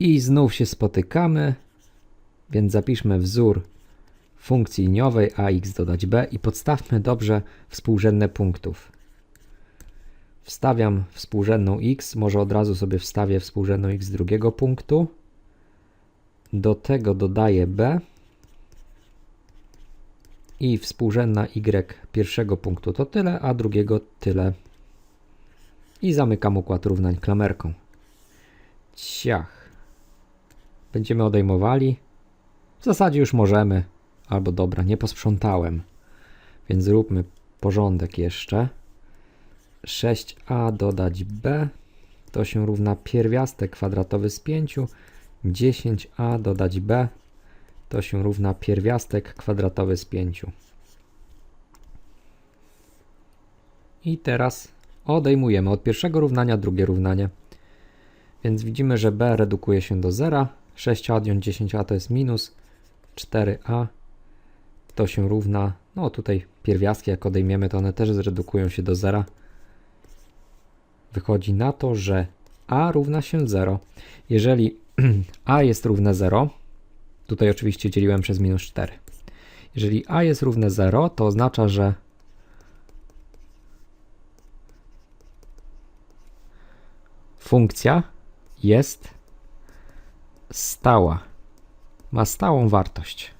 I znów się spotykamy, więc zapiszmy wzór funkcji liniowej ax dodać b i podstawmy dobrze współrzędne punktów. Wstawiam współrzędną x, może od razu sobie wstawię współrzędną x drugiego punktu. Do tego dodaję b i współrzędna y pierwszego punktu to tyle, a drugiego tyle. I zamykam układ równań klamerką. Ciach. Będziemy odejmowali. W zasadzie już możemy. Albo dobra, nie posprzątałem. Więc zróbmy porządek jeszcze. 6a dodać b to się równa pierwiastek kwadratowy z 5. 10a dodać b to się równa pierwiastek kwadratowy z 5. I teraz odejmujemy od pierwszego równania drugie równanie. Więc widzimy, że b redukuje się do 0. 6a odjąć 10a to jest minus 4a. To się równa, no tutaj pierwiastki jak odejmiemy, to one też zredukują się do 0. Wychodzi na to, że a równa się 0. Jeżeli a jest równe 0, tutaj oczywiście dzieliłem przez minus 4. Jeżeli a jest równe 0, to oznacza, że funkcja jest stała. Ma stałą wartość.